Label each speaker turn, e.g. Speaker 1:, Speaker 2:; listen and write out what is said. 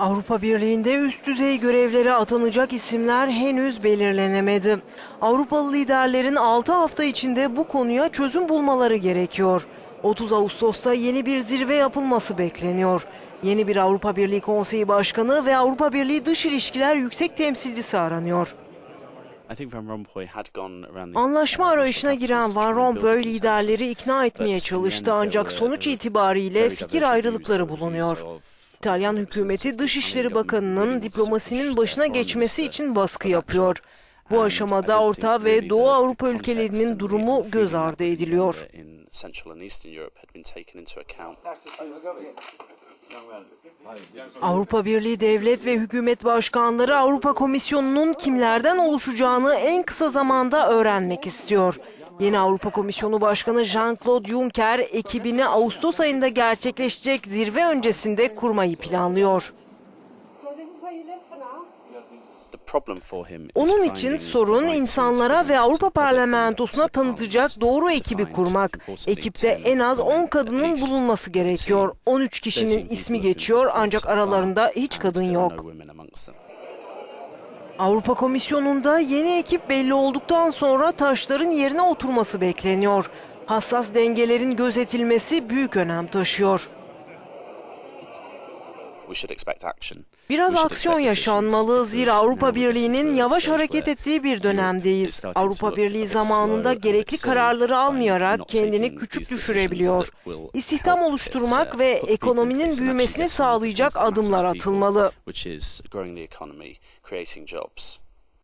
Speaker 1: Avrupa Birliği'nde üst düzey görevlere atanacak isimler henüz belirlenemedi. Avrupalı liderlerin 6 hafta içinde bu konuya çözüm bulmaları gerekiyor. 30 Ağustos'ta yeni bir zirve yapılması bekleniyor. Yeni bir Avrupa Birliği Konseyi Başkanı ve Avrupa Birliği Dış İlişkiler Yüksek Temsilcisi aranıyor. Anlaşma arayışına giren Van Rompuy liderleri ikna etmeye çalıştı ancak sonuç itibariyle fikir ayrılıkları bulunuyor. İtalyan hükümeti Dışişleri Bakanı'nın diplomasinin başına geçmesi için baskı yapıyor. Bu aşamada Orta ve Doğu Avrupa ülkelerinin durumu göz ardı ediliyor. Avrupa Birliği devlet ve hükümet başkanları Avrupa Komisyonu'nun kimlerden oluşacağını en kısa zamanda öğrenmek istiyor. Yeni Avrupa Komisyonu Başkanı Jean-Claude Juncker ekibini Ağustos ayında gerçekleşecek zirve öncesinde kurmayı planlıyor. Onun için sorun insanlara ve Avrupa Parlamentosu'na tanıtacak doğru ekibi kurmak. Ekipte en az 10 kadının bulunması gerekiyor. 13 kişinin ismi geçiyor ancak aralarında hiç kadın yok. Avrupa Komisyonu'nda yeni ekip belli olduktan sonra taşların yerine oturması bekleniyor. Hassas dengelerin gözetilmesi büyük önem taşıyor. Biraz aksiyon yaşanmalı zira Avrupa Birliği'nin yavaş hareket ettiği bir dönemdeyiz. Avrupa Birliği zamanında gerekli kararları almayarak kendini küçük düşürebiliyor. İstihdam oluşturmak ve ekonominin büyümesini sağlayacak adımlar atılmalı.